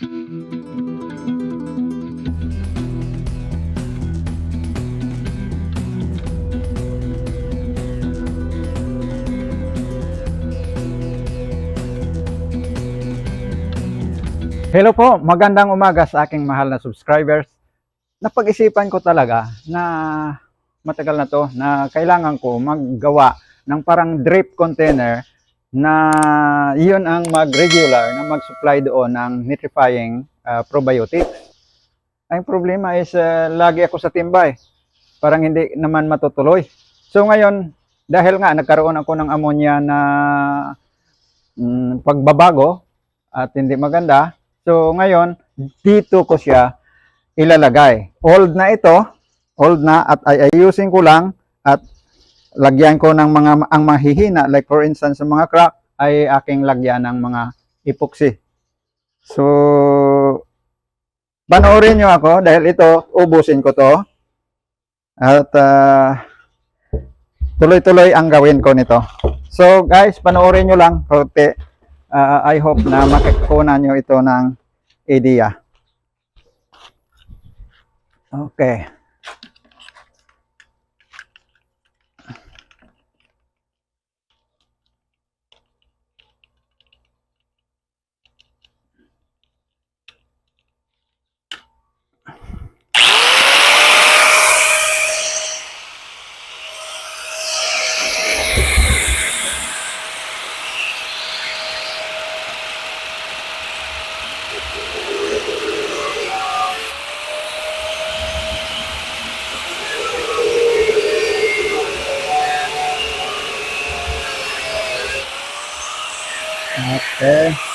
Hello po, magandang umaga sa aking mahal na subscribers. Napag-isipan ko talaga na matagal na to na kailangan ko maggawa ng parang drip container na iyon ang mag-regular na mag-supply doon ng nitrifying uh, probiotics. Ang problema is uh, lagi ako sa timbay. Parang hindi naman matutuloy. So ngayon, dahil nga nagkaroon ako ng ammonia na mm, pagbabago at hindi maganda, So ngayon, dito ko siya ilalagay. Old na ito, old na at ay ayusin ko lang at lagyan ko ng mga ang mahihina like for instance mga crack ay aking lagyan ng mga epoxy. So panoorin nyo ako dahil ito ubusin ko to. At ah, tuloy-tuloy ang gawin ko nito. So guys, panoorin nyo lang konti. Ah, I hope na makikunan nyo ito ng idea. Okay. Okay.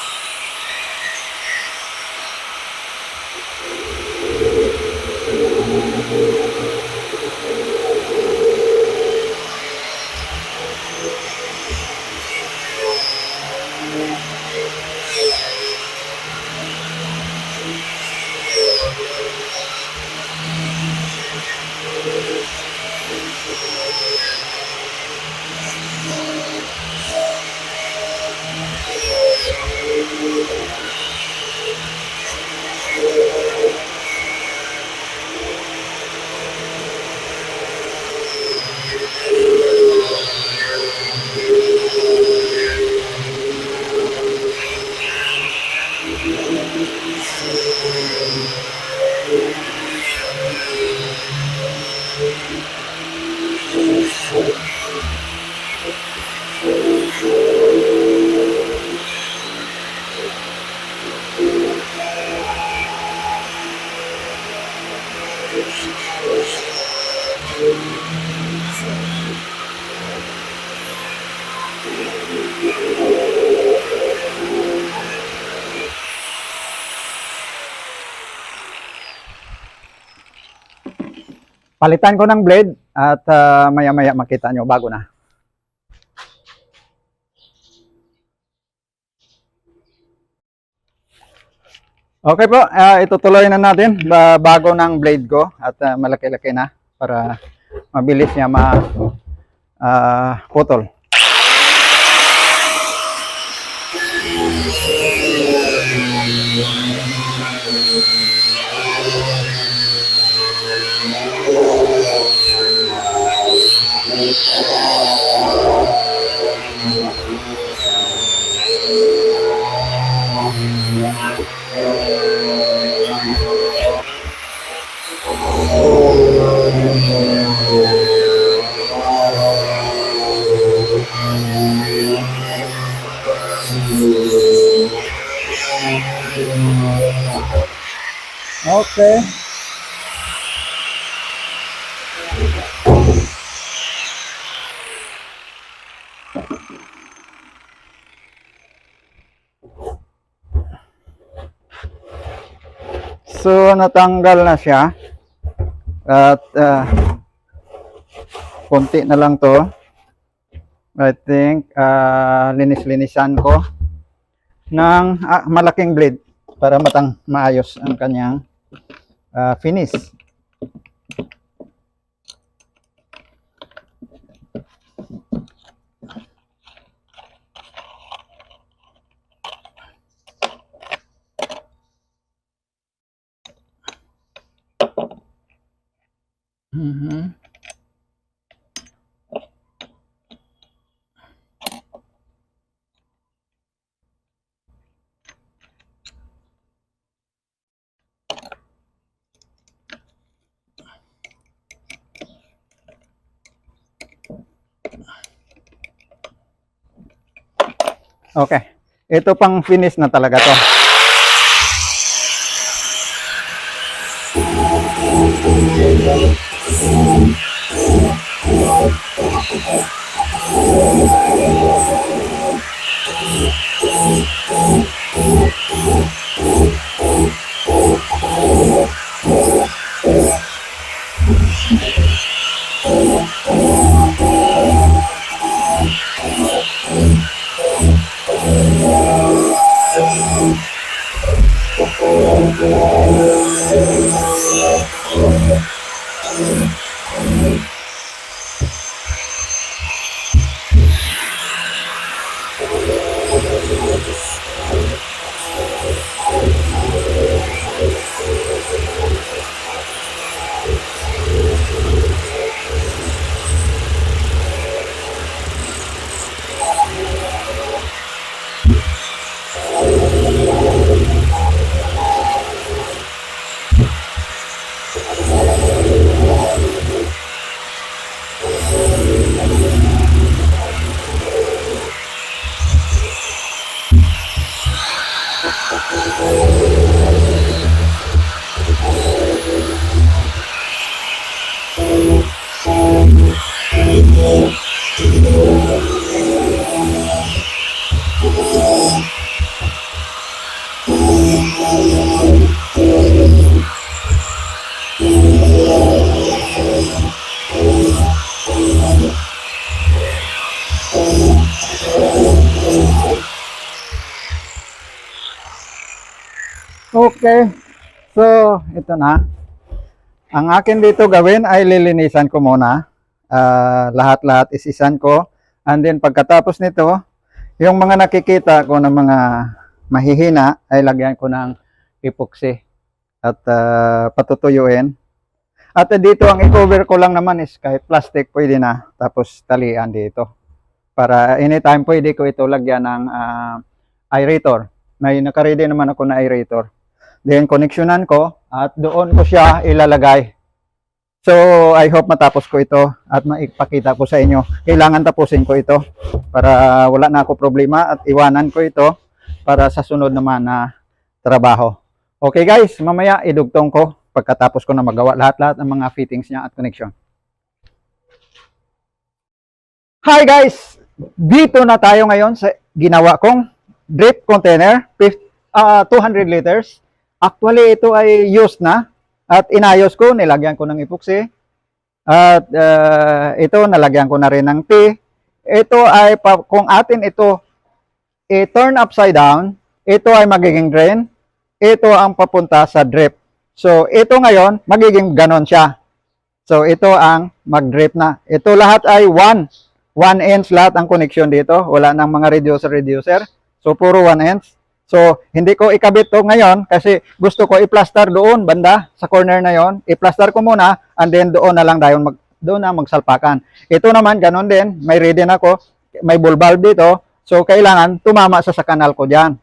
Palitan ko ng blade at ah, maya-maya makita nyo bago na. Okay po, ah, itutuloy na natin ba- bago ng blade ko at ah, malaki-laki na para mabilis niya ma ah, putol. Okay. So natanggal na siya. At ah, konti na lang to. I think ah, linis-linisan ko ng ah, malaking blade para matang maayos ang kanyang ah, finish. Okay. Ito pang finish na talaga to. Oh, Okay. So, ito na. Ang akin dito gawin ay lilinisan ko muna. Ah, lahat-lahat isisan ko. And then pagkatapos nito, yung mga nakikita ko ng mga mahihina ay lagyan ko ng epoxy at ah, patutuyuin. At dito ang i-cover ko lang naman is kahit plastic pwede na. Tapos talian dito. Para anytime pwede ko ito lagyan ng ah, aerator. May nakaredy naman ako na aerator. Then, connectionan ko at doon ko siya ilalagay. So, I hope matapos ko ito at maipakita ko sa inyo. Kailangan tapusin ko ito para wala na ako problema at iwanan ko ito para sa sunod naman na trabaho. Okay guys, mamaya idugtong ko pagkatapos ko na magawa lahat-lahat ng mga fittings niya at connection. Hi guys! Dito na tayo ngayon sa ginawa kong drip container, fif- ah, 200 liters. Actually, ito ay used na at inayos ko, nilagyan ko ng epoxy. At ah, ito, nalagyan ko na rin ng tea. Ito ay, kung atin ito i-turn upside down, ito ay magiging drain. Ito ang papunta sa drip. So, ito ngayon, magiging ganon siya. So, ito ang mag-drip na. Ito lahat ay 1. 1 inch lahat ang connection dito. Wala nang mga reducer-reducer. So, puro 1 inch. So, hindi ko ikabit to ngayon kasi gusto ko i-plaster doon banda sa corner na yon. I-plaster ko muna and then doon na lang dayon mag doon na magsalpakan. Ito naman ganon din, may ready na ako, may bull valve dito. So kailangan tumama sa sa kanal ko diyan.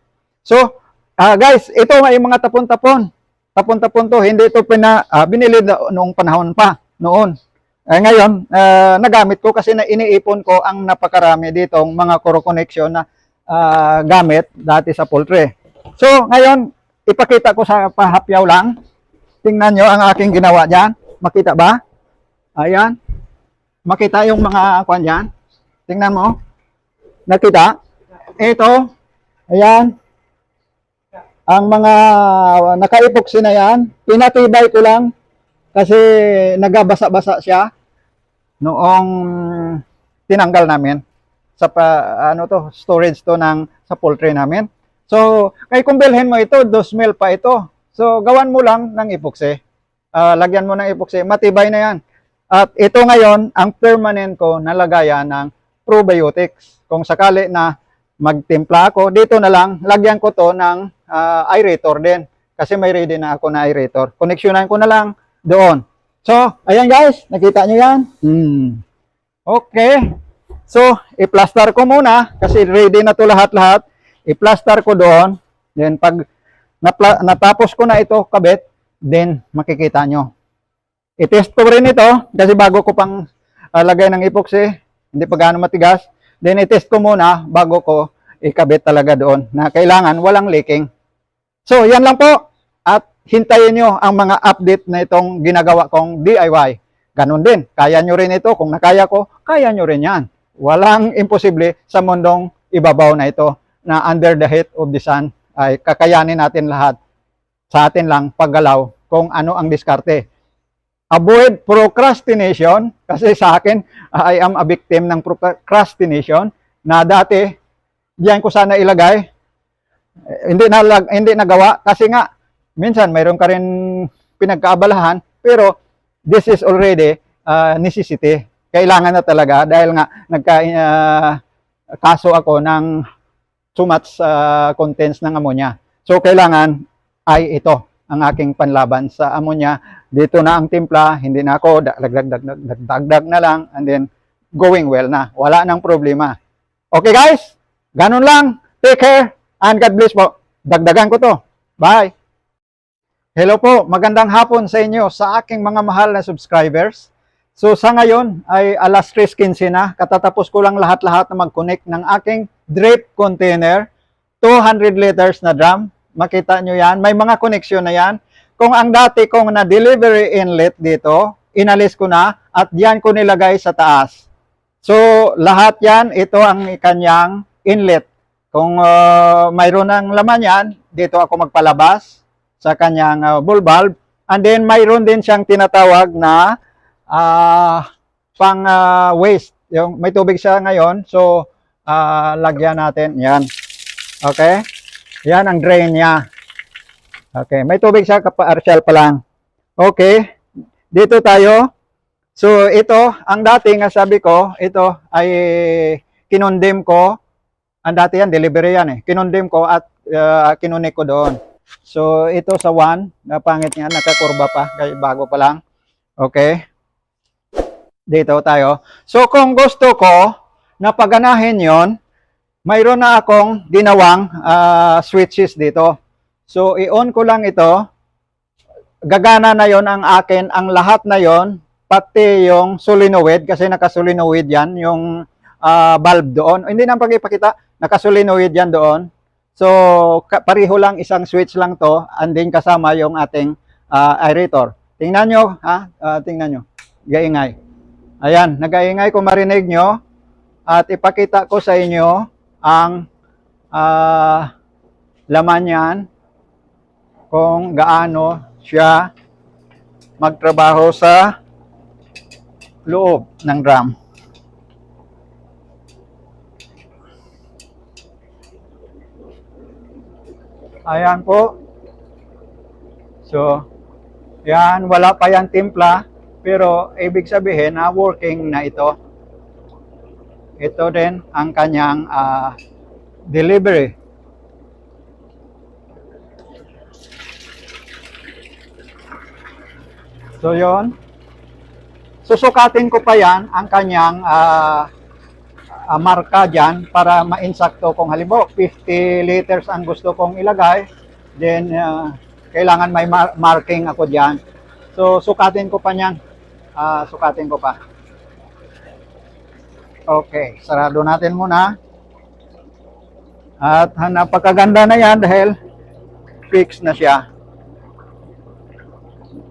So, ah, guys, ito ay mga tapon-tapon. Tapon-tapon to, hindi ito pina ah, binili noong panahon pa noon. Eh, ngayon, ah, nagamit ko kasi na iniipon ko ang napakarami ditong mga core connection na ah, gamit dati sa poultry. So, ngayon, ipakita ko sa pahapyaw lang. Tingnan nyo ang aking ginawa dyan. Makita ba? Ayan. Makita yung mga kwan dyan. Tingnan mo. Nakita? Ito. Ayan. Ang mga naka-epoxy na yan, pinatibay ko lang kasi nagabasa-basa siya noong tinanggal namin sa pa, ano to, storage to ng sa poultry namin. So, kay kung bilhin mo ito, dos mil pa ito. So, gawan mo lang ng epoxy. Ah, lagyan mo ng epoxy, matibay na yan. At ito ngayon, ang permanent ko na lagayan ng probiotics. Kung sakali na magtimpla ako, dito na lang, lagyan ko to ng ah, aerator din. Kasi may ready na ako na aerator. Connectionan ko na lang doon. So, ayan guys, nakita nyo yan? Hmm. Okay. So, i-plaster ko muna kasi ready na to lahat-lahat. I-plaster ko doon. Then, pag natapos ko na ito kabit, then makikita nyo. I-test ko rin ito kasi bago ko pang ah, lagay ng epoxy, hindi pa gaano matigas. Then, i-test ko muna bago ko ikabit talaga doon na kailangan walang leaking. So, yan lang po. At hintayin nyo ang mga update na itong ginagawa kong DIY. Ganon din. Kaya nyo rin ito. Kung nakaya ko, kaya nyo rin yan. Walang imposible sa mundong ibabaw na ito na under the heat of the sun ay kakayanin natin lahat. Sa atin lang paggalaw kung ano ang diskarte. Avoid procrastination kasi sa akin I am a victim ng procrastination na dati diyan ko sana ilagay hindi na hindi nagawa kasi nga minsan mayroon ka rin pinagkaabalahan pero this is already uh, necessity kailangan na talaga dahil nga nagka uh, kaso ako ng too much uh, contents ng ammonia so kailangan ay ito ang aking panlaban sa ammonia dito na ang timpla hindi na ako dagdag na lang and then going well na. Wala nang problema. Okay guys? Ganun lang. Take care and God bless po. Dagdagan ko to. Bye. Hello po, magandang hapon sa inyo sa aking mga mahal na subscribers. So sa ngayon ay alas 3.15 na, katatapos ko lang lahat-lahat na mag-connect ng aking drip container, 200 liters na drum. Makita nyo yan, may mga koneksyon na yan. Kung ang dati kong na delivery inlet dito, inalis ko na at diyan ko nilagay sa taas. So lahat yan, ito ang kanyang inlet. Kung uh, mayroon ng laman yan, dito ako magpalabas sa kanyang uh, bull bulb. And then mayroon din siyang tinatawag na ah, pang ah, waste. Yung may tubig siya ngayon, so ah, lagyan natin. Yan. Okay? Yan ang drain niya. Okay, may tubig siya kapa-artial pa lang. Okay. Dito tayo. So ito, ang dati nga sabi ko, ito ay kinondem ko. Ang dati yan, delivery yan eh. Kinondem ko at uh, kinunik ko doon. So, ito sa 1, na pangit nga, nakakurba pa, bago pa lang. Okay. Dito tayo. So, kung gusto ko na paganahin yon, mayroon na akong ginawang ah, switches dito. So, i-on ko lang ito. Gagana na yon ang akin, ang lahat na yon, pati yung solenoid, kasi nakasolenoid yan, yung ah, bulb doon. Hindi na pag-ipakita, nakasolenoid yan doon. So, pareho lang isang switch lang to and then kasama yung ating ah, aerator. Tingnan nyo, ha? Ah, tingnan nyo. Gaingay. Ayan, nagaingay kung marinig nyo at ipakita ko sa inyo ang ah, laman yan kung gaano siya magtrabaho sa loob ng drum. Ayan po. So, yan, wala pa yan timpla, pero ibig sabihin na working na ito. Ito din ang kanyang ah, delivery. So, yon. Susukatin ko pa yan ang kanyang ah, ah, marka dyan para ma-insakto kung halimbawa 50 liters ang gusto kong ilagay then ah, kailangan may mar- marking ako dyan so sukatin ko pa niyan Ah, sukatin ko pa. Okay sarado natin muna. At napakaganda na yan dahil fix na siya